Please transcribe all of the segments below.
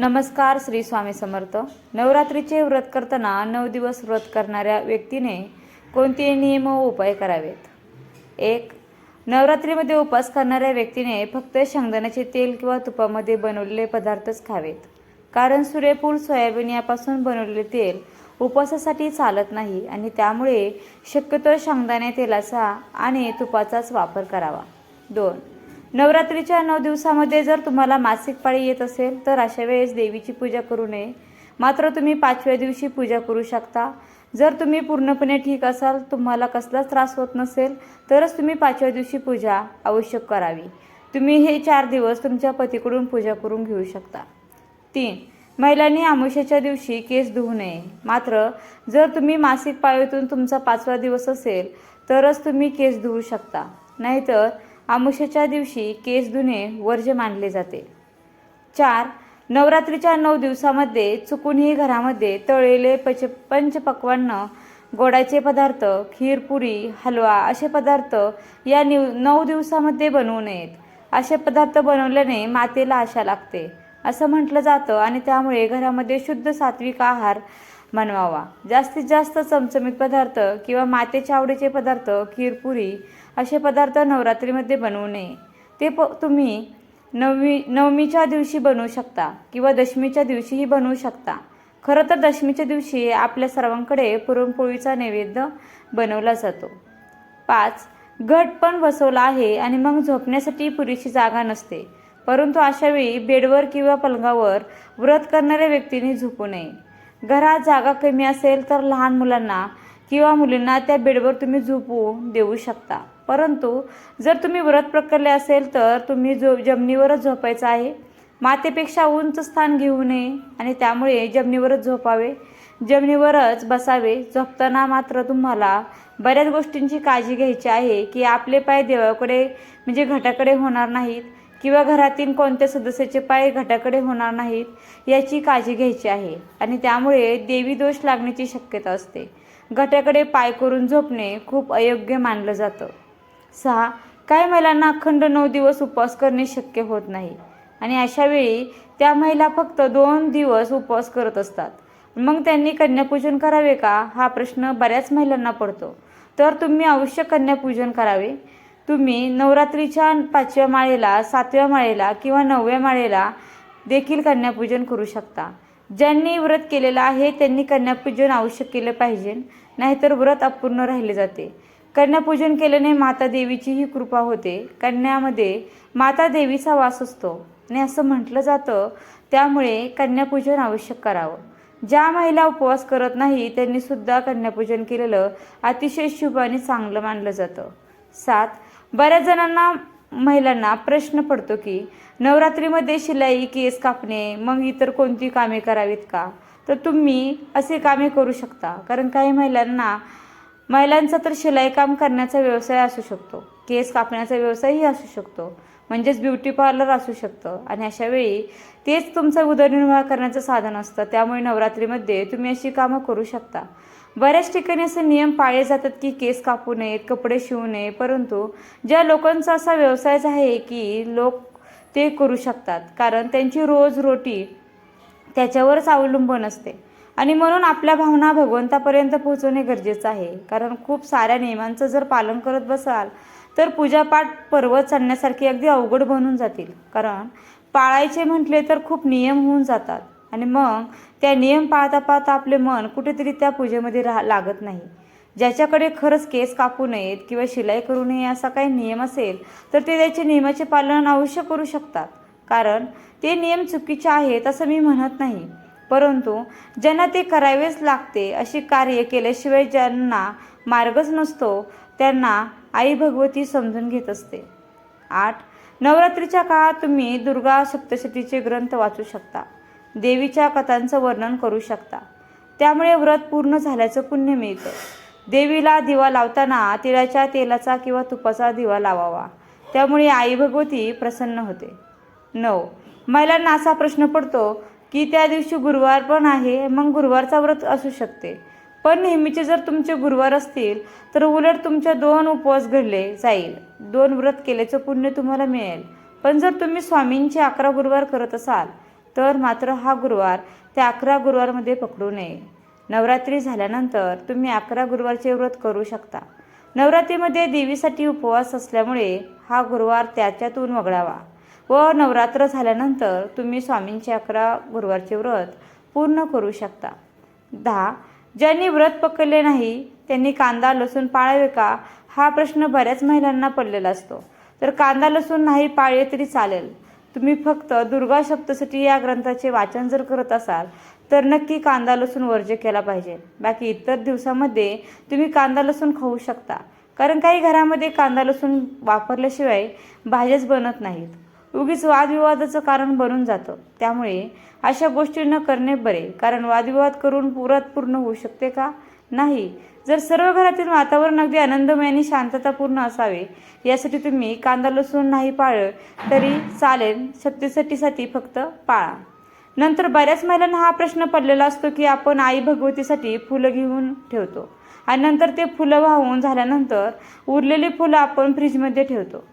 नमस्कार श्री स्वामी समर्थ. नवरात्रीचे व्रत करताना नऊ दिवस व्रत करणाऱ्या व्यक्तीने कोणते नियम व उपाय करावेत? एक नवरात्रीमध्ये उपवास करणाऱ्या व्यक्तीने फक्त शेंगदाण्याचे तेल किंवा तुपामध्ये बनवलेले पदार्थच खावेत. कारण सूर्यफूल सोयाबीन यापासून बनवलेले तेल उपवासासाठी चालत नाही आणि त्यामुळे शक्यतो शेंगदाणे तेलाचा आणि तुपाचाच वापर करावा. दोन नवरात्रीच्या नऊ दिवसामध्ये जर तुम्हाला मासिक पाळी येत असेल तर अशा वेळेस देवीची पूजा करू नये. मात्र तुम्ही पाचव्या दिवशी पूजा करू शकता. जर तुम्ही पूर्णपणे ठीक असाल तुम्हाला कसलाच त्रास होत नसेल तरच तुम्ही पाचव्या दिवशी पूजा आवश्यक करावी. तुम्ही हे चार दिवस तुमच्या पतीकडून पूजा करून घेऊ शकता. तीन महिलांनी आमुष्याच्या दिवशी केस धुवू नये. मात्र जर तुम्ही मासिक पाळीतून तुमचा पाचवा दिवस असेल तरच तुम्ही केस धुवू शकता. नाहीतर आमुष्याच्या दिवशी केस धुणे वर्ज्य मानले जाते. चार नवरात्रीच्या नऊ दिवसामध्ये चुकूनही घरामध्ये तळलेले पच पंचपक्वान्न गोडाचे पदार्थ खीरपुरी हलवा असे पदार्थ या निव नऊ दिवसामध्ये बनवू नयेत. असे पदार्थ बनवल्याने मातेला आशा लागते. असं म्हटलं जातं आणि त्यामुळे घरामध्ये शुद्ध सात्विक आहार बनवावा जास्तीत जास्त चमचमीत पदार्थ किंवा मातेच्या आवडीचे पदार्थ खीरपुरी असे पदार्थ नवरात्रीमध्ये बनवू नये. ते प तुम्ही नवमी नवमीच्या दिवशी बनवू शकता किंवा दशमीच्या दिवशीही बनवू शकता. खरं तर दशमीच्या दिवशी आपल्या सर्वांकडे पुरणपोळीचा नैवेद्य बनवला जातो. पाच घट पण बसवला आहे आणि मग झोपण्यासाठी पुरेशी जागा नसते. परंतु अशावेळी बेडवर किंवा पलंगावर व्रत करणाऱ्या व्यक्तीने झोपू नये. घरात जागा कमी असेल तर लहान मुलांना किंवा मुलींना त्या बेडवर तुम्ही झोपू देऊ शकता. परंतु जर तुम्ही व्रत प्रकरले असेल तर तुम्ही जो जमिनीवरच झोपायचं आहे मातेपेक्षा उंच स्थान घेऊ नये आणि त्यामुळे जमिनीवरच झोपावे. जमिनीवरच बसावे झोपताना मात्र तुम्हाला बऱ्याच गोष्टींची काळजी घ्यायची आहे की आपले पाय देवाकडे म्हणजे घटाकडे होणार नाहीत किंवा घरातील कोणत्या सदस्याचे पाय घटाकडे होणार नाहीत याची काळजी घ्यायची आहे आणि त्यामुळे देवी दोष लागण्याची शक्यता असते. घटाकडे पाय करून झोपणे खूप अयोग्य मानलं जातं. सहा काही महिलांना अखंड नऊ दिवस उपवास करणे शक्य होत नाही. आणि अशा वेळी त्या महिला फक्त दोन दिवस उपवास करत असतात. मग त्यांनी कन्यापूजन करावे का? हा प्रश्न बऱ्याच महिलांना पडतो. तर तुम्ही अवश्य कन्यापूजन करावे. तुम्ही नवरात्रीच्या पाचव्या माळेला सातव्या माळेला किंवा नवव्या माळेला देखील कन्यापूजन करू शकता. ज्यांनी व्रत केलेलं आहे त्यांनी कन्यापूजन आवश्यक केलं पाहिजे. नाहीतर व्रत अपूर्ण राहिले जाते. कन्यापूजन केल्याने माता देवीचीही कृपा होते. कन्यामध्ये माता देवीचा वास असतो. आणि असं म्हटलं जातं त्यामुळे कन्यापूजन आवश्यक करावं. ज्या महिला उपवास करत नाही त्यांनी सुद्धा कन्यापूजन केलेलं अतिशय शुभ आणि चांगलं मानलं जातं. सात बऱ्याच जणांना महिलांना प्रश्न पडतो की नवरात्रीमध्ये शिलाई केस कापणे मग इतर कोणती कामे करावीत का? तर तुम्ही असे कामे करू शकता. कारण काही महिलांना महिलांचा तर शिलाई काम करण्याचा व्यवसाय असू शकतो. केस कापण्याचा व्यवसायही असू शकतो. म्हणजेच ब्युटी पार्लर असू शकतं. आणि अशा वेळी तेच तुमचा उदरनिर्वाह करण्याचं साधन असतं. त्यामुळे नवरात्रीमध्ये तुम्ही अशी कामं करू शकता. बऱ्याच ठिकाणी असे नियम पाळले जातात की केस कापू नयेत कपडे शिवू नये. परंतु ज्या लोकांचा असा व्यवसायच आहे की लोक ते करू शकतात. कारण त्यांची रोज रोटी त्याच्यावरच अवलंबून असते. आणि म्हणून आपल्या भावना भगवंतापर्यंत पोहोचवणे गरजेचं आहे. कारण खूप साऱ्या नियमांचं जर पालन करत बसाल तर पूजापाठ पर्वत चढण्यासारखी अगदी अवघड बनून जातील. कारण पाळायचे म्हटले तर खूप नियम होऊन जातात. आणि मग त्या नियम पाळता पाळता आपले मन कुठेतरी त्या पूजेमध्ये राह लागत नाही. ज्याच्याकडे खरंच केस कापू नयेत किंवा शिलाई करू नये असा काही नियम असेल तर ते त्याचे नियमाचे पालन अवश्य करू शकतात. कारण ते नियम चुकीचे आहेत असं मी म्हणत नाही. परंतु ज्यांना ते करावेच लागते अशी कार्य केल्याशिवाय ज्यांना मार्गच नसतो त्यांना आई भगवती समजून घेत असते. आठ. नवरात्रीच्या काळात तुम्ही दुर्गा सप्तशतीचे ग्रंथ वाचू शकता. देवीच्या कथांचं वर्णन करू शकता. त्यामुळे व्रत पूर्ण झाल्याचं पुण्य मिळतं. देवीला दिवा लावताना तिळाच्या तेलाचा किंवा तुपाचा दिवा लावावा. त्यामुळे आई भगवती प्रसन्न होते. नऊ. महिलांना असा प्रश्न पडतो की त्या दिवशी गुरुवार पण आहे मग गुरुवारचा व्रत असू शकते. पण नेहमीचे जर तुमचे गुरुवार असतील तर उलट तुमच्या दोन उपवास घडले जाईल. दोन व्रत केल्याचं पुण्य तुम्हाला मिळेल. पण जर तुम्ही स्वामींचे अकरा गुरुवार करत असाल तर मात्र हा गुरुवार त्या अकरा गुरुवारमध्ये पकडू नये. नवरात्री झाल्यानंतर तुम्ही अकरा गुरुवारचे व्रत करू शकता. नवरात्रीमध्ये देवीसाठी उपवास असल्यामुळे हा गुरुवार त्याच्यातून वगळावा. व नवरात्र झाल्यानंतर तुम्ही स्वामींचे अकरा गुरुवारचे व्रत पूर्ण करू शकता. दहा ज्यांनी व्रत पकडले नाही त्यांनी कांदा लसूण पाळावे का? हा प्रश्न बऱ्याच महिलांना पडलेला असतो. तर कांदा लसूण नाही पाळले तरी चालेल. तुम्ही फक्त दुर्गा सप्तशती या ग्रंथाचे वाचन जर करत असाल तर नक्की कांदा लसूण वर्ज्य केला पाहिजे. बाकी इतर दिवसामध्ये तुम्ही कांदा लसूण खाऊ शकता. कारण काही घरामध्ये कांदा लसूण वापरल्याशिवाय भाज्याच बनत नाहीत. उगीच वादविवादाचं कारण बनून जातं. त्यामुळे अशा गोष्टी न करणे बरे. कारण वादविवाद करून पुरात पूर्ण होऊ शकते का? नाही. जर सर्व घरातील वातावरण अगदी आनंदमय आणि शांततापूर्ण असावे यासाठी तुम्ही कांदा लसूण नाही पाळलं तरी चालेल. सप्तशतीसाठी फक्त पाळा. नंतर बऱ्याच महिलांना हा प्रश्न पडलेला असतो की आपण आई भगवतीसाठी फुलं घेऊन ठेवतो. आणि नंतर ते फुलं वाहून झाल्यानंतर उरलेली फुलं आपण फ्रीजमध्ये ठेवतो.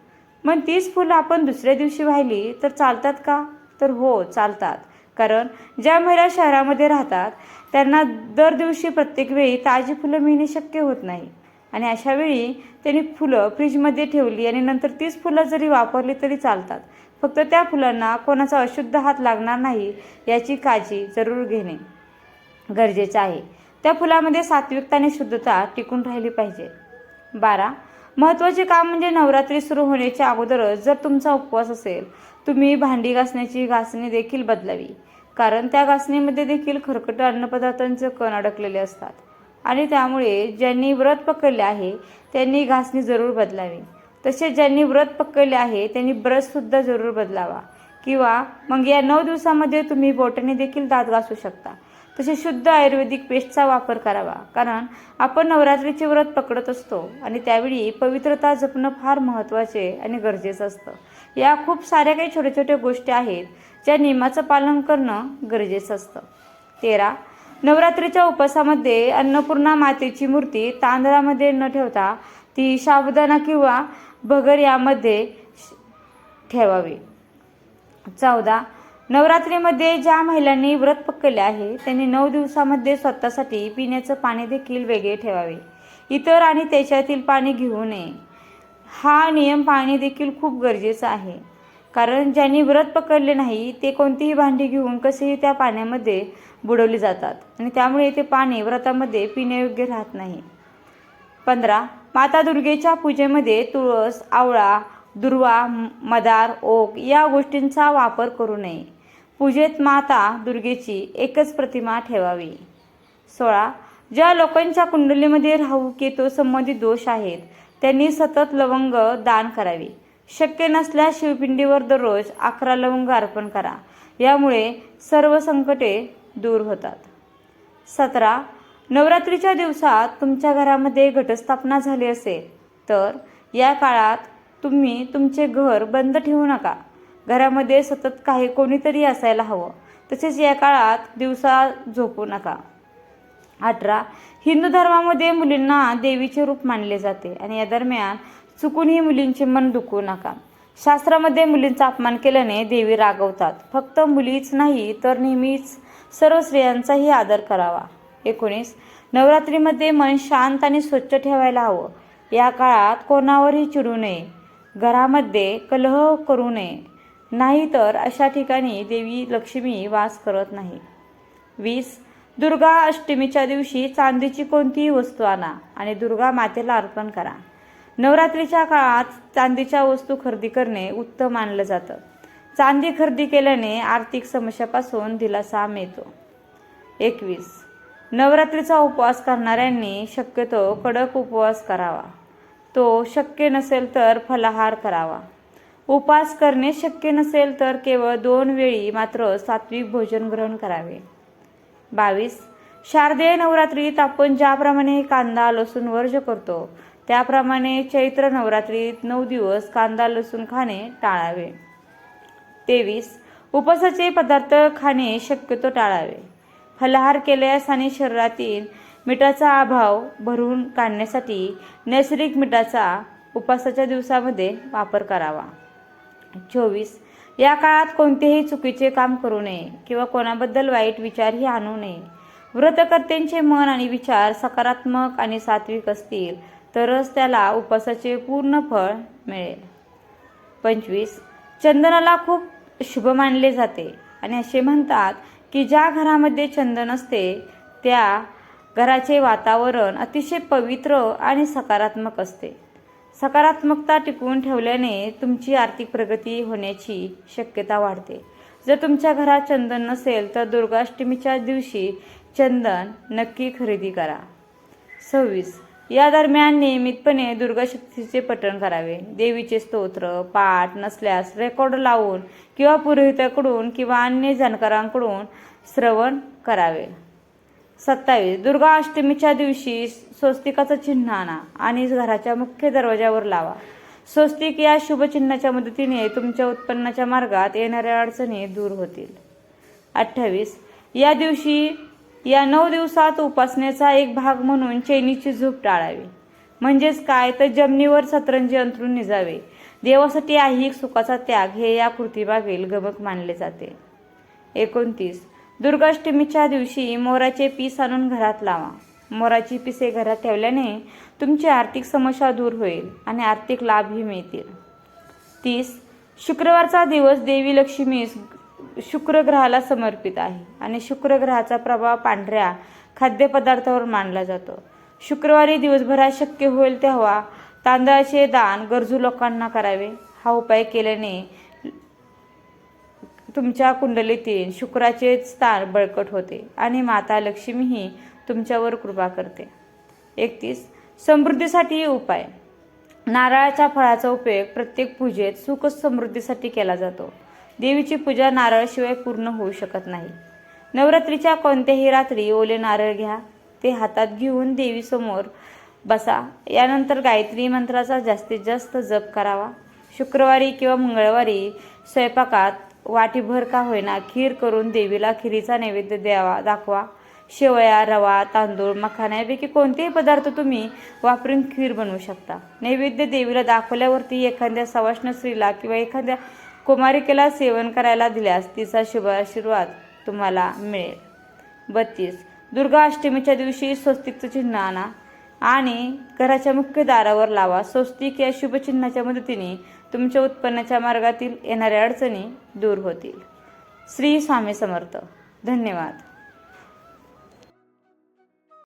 मग तीच फुलं आपण दुसऱ्या दिवशी वाहिली तर चालतात का? तर हो चालतात. कारण ज्या महिला शहरामध्ये राहतात त्यांना दर दिवशी प्रत्येक वेळी ताजी फुलं मिळणे शक्य होत नाही. आणि अशा वेळी त्यांनी फुलं फ्रीजमध्ये ठेवली आणि नंतर तीच फुलं जरी वापरली तरी चालतात. फक्त त्या फुलांना कोणाचा अशुद्ध हात लागणार नाही याची काळजी जरूर घेणे गरजेचं आहे. त्या फुलामध्ये सात्विकता आणि शुद्धता टिकून राहिली पाहिजे. बारा महत्त्वाचे काम म्हणजे नवरात्री सुरू होण्याच्या अगोदरच जर तुमचा उपवास असेल तुम्ही भांडी घासण्याची घासणी देखील बदलावी. कारण त्या घासणीमध्ये देखील खरकट अन्नपदार्थांचे कण अडकलेले असतात. आणि त्यामुळे ज्यांनी व्रत पकडले आहे त्यांनी घासणी जरूर बदलावी. तसेच ज्यांनी व्रत पकडले आहे त्यांनी ब्रशसुद्धा जरूर बदलावा. किंवा मग या नऊ दिवसामध्ये तुम्ही बोटाने देखील दात घासू शकता. तसे शुद्ध आयुर्वेदिक पेस्टचा वापर करावा. कारण आपण नवरात्रीचे व्रत पकडत असतो आणि त्यावेळी पवित्रता जपणं फार महत्त्वाचे आणि गरजेचं असतं. या खूप साऱ्या काही छोट्या छोट्या गोष्टी आहेत ज्या नियमाचं पालन करणं गरजेचं असतं. तेरा नवरात्रीच्या उपवासामध्ये अन्नपूर्णा मातेची मूर्ती तांदळामध्ये न ठेवता ती साबुदाणा किंवा भगर यामध्ये ठेवावी. चौदा नवरात्रीमध्ये ज्या महिलांनी व्रत पकडले आहे त्यांनी नऊ दिवसामध्ये स्वतःसाठी पिण्याचं पाणी देखील वेगळे ठेवावे. इतर आणि त्याच्यातील पाणी घेऊ नये. हा नियम पाणी देखील खूप गरजेचं आहे. कारण ज्यांनी व्रत पकडले नाही ते कोणतीही भांडी घेऊन कसेही त्या पाण्यामध्ये बुडवली जातात आणि त्यामुळे ते पाणी व्रतामध्ये पिण्यायोग्य राहत नाही. पंधरा माता दुर्गेच्या पूजेमध्ये तुळस आवळा दुर्वा मदार ओक या गोष्टींचा वापर करू नये. पूजेत माता दुर्गेची एकच प्रतिमा ठेवावी. सोळा ज्या लोकांच्या कुंडलीमध्ये राहू केतू संबंधित दोष आहेत त्यांनी सतत लवंग दान करावी. शक्य नसल्यास शिवपिंडीवर दररोज अकरा लवंग अर्पण करा. यामुळे सर्व संकटे दूर होतात. सतरा नवरात्रीच्या दिवसात तुमच्या घरामध्ये घटस्थापना झाली असेल तर या काळात तुम्ही तुमचे घर बंद ठेवू नका. घरामध्ये सतत काही कोणीतरी असायला हवं. तसेच या काळात दिवसा झोपू नका. अठरा. हिंदू धर्मामध्ये मुलींना देवीचे रूप मानले जाते आणि या दरम्यान चुकूनही मुलींचे मन दुखवू नका. शास्त्रामध्ये मुलींचा अपमान केल्याने देवी रागवतात. फक्त मुलीच नाही तर नेहमीच सर्व स्त्रियांचाही आदर करावा. एकोणीस. नवरात्रीमध्ये मन शांत आणि स्वच्छ ठेवायला हवं. या काळात कोणावरही चिडू नये. घरामध्ये कलह करू नये. नाहीतर अशा ठिकाणी देवी लक्ष्मी वास करत नाही. वीस दुर्गा अष्टमीच्या दिवशी चांदीची कोणतीही वस्तू आणा आणि दुर्गा मातेला अर्पण करा. नवरात्रीच्या काळात चांदीच्या वस्तू खरेदी करणे उत्तम मानलं जातं. चांदी खरेदी केल्याने आर्थिक समस्यापासून दिलासा मिळतो. एकवीस नवरात्रीचा उपवास करणाऱ्यांनी शक्यतो कडक उपवास करावा. तो शक्य नसेल तर फलाहार करावा. उपवास करणे शक्य नसेल तर केवळ दोन वेळी मात्र सात्विक भोजन ग्रहण करावे. बावीस. शारदीय नवरात्रीत आपण ज्याप्रमाणे कांदा लसूण वर्ज करतो त्याप्रमाणे चैत्र नवरात्रीत नऊ दिवस कांदा लसूण खाणे टाळावे. तेवीस. उपसाचे पदार्थ खाणे शक्यतो टाळावे. फलाहार केल्यास आणि शरीरातील मिठाचा अभाव भरून काढण्यासाठी नैसर्गिक मिठाचा उपासाच्या दिवसामध्ये वापर करावा. चोवीस. या काळात कोणतेही चुकीचे काम करू नये किंवा कोणाबद्दल वाईट विचारही आणू नये. व्रतकर्त्यांचे मन आणि विचार सकारात्मक आणि सात्विक असतील तरच त्याला उपवासाचे पूर्ण फळ मिळेल. पंचवीस. चंदनाला खूप शुभ मानले जाते आणि असे म्हणतात की ज्या घरामध्ये चंदन असते त्या घराचे वातावरण अतिशय पवित्र आणि सकारात्मक असते. सकारात्मकता टिकवून ठेवल्याने तुमची आर्थिक प्रगती होण्याची शक्यता वाढते. जर तुमच्या घरात चंदन नसेल तर दुर्गाष्टमीच्या दिवशी चंदन नक्की खरेदी करा. सव्वीस. या दरम्यान नियमितपणे दुर्गाशक्तीचे पठण करावे. देवीचे स्तोत्र पाठ नसल्यास रेकॉर्ड लावून किंवा पुरोहिताकडून किंवा अन्य जाणकारांकडून श्रवण करावे. सत्तावीस. दुर्गा अष्टमीच्या दिवशी स्वस्तिकाचं चिन्ह आणा आणि घराच्या मुख्य दरवाजावर लावा. स्वस्तिक या शुभचिन्हाच्या मदतीने तुमच्या उत्पन्नाच्या मार्गात येणाऱ्या अडचणी दूर होतील. अठ्ठावीस. या दिवशी या नऊ दिवसात उपासनेचा एक भाग म्हणून चैनीची झोप टाळावी. म्हणजेच काय? तर जमिनीवर सतरंजी अंथरून निजावे. देवासाठी ऐहिक सुखाचा त्याग हे या कृतीमागील गमक मानले जाते. एकोणतीस. दुर्गाष्टमीच्या दिवशी मोराचे पीस आणून घरात लावा. मोराची पिसे घरात ठेवल्याने तुमची आर्थिक समस्या दूर होईल आणि आर्थिक लाभही मिळतील. तीस शुक्रवारचा दिवस देवी लक्ष्मी शुक्र ग्रहाला समर्पित आहे आणि शुक्र ग्रहाचा प्रभाव पांढऱ्या खाद्यपदार्थावर मानला जातो. शुक्रवारी दिवसभरात शक्य होईल तेव्हा तांदळाचे दान गरजू लोकांना करावे. हा उपाय केल्याने तुमच्या कुंडलीतील शुक्राचे स्थान बळकट होते आणि माता लक्ष्मीही तुमच्यावर कृपा करते. एकतीस समृद्धीसाठी उपाय. नारळाच्या फळाचा उपयोग प्रत्येक पूजेत सुख समृद्धीसाठी केला जातो. देवीची पूजा नारळाशिवाय पूर्ण होऊ शकत नाही. नवरात्रीच्या कोणत्याही रात्री ओले नारळ घ्या. ते हातात घेऊन देवीसमोर बसा. यानंतर गायत्री मंत्राचा जास्तीत जास्त जप करावा. शुक्रवारी किंवा मंगळवारी स्वयंपाकात वाटीभर का होईना खीर करून देवीला खिरीचा नैवेद्य द्यावा दाखवा. शेवया रवा तांदूळ मखाना यापैकी कोणतेही पदार्थ तुम्ही वापरून खीर बनवू शकता. नैवेद्य देवीला दाखवल्यावरती एखाद्या सवाष्ण स्त्रीला किंवा एखाद्या कुमारिकेला सेवन करायला दिल्यास तिचा शुभ आशीर्वाद तुम्हाला मिळेल. बत्तीस. दुर्गा अष्टमीच्या दिवशी स्वस्तिकचं चिन्ह आणा आणि घराच्या मुख्य दारावर लावा. स्वस्तिक या शुभचिन्हाच्या मदतीने तुमच्या उत्पन्नाच्या मार्गातील येणाऱ्या अडचणी दूर होतील. श्री स्वामी समर्थ. धन्यवाद.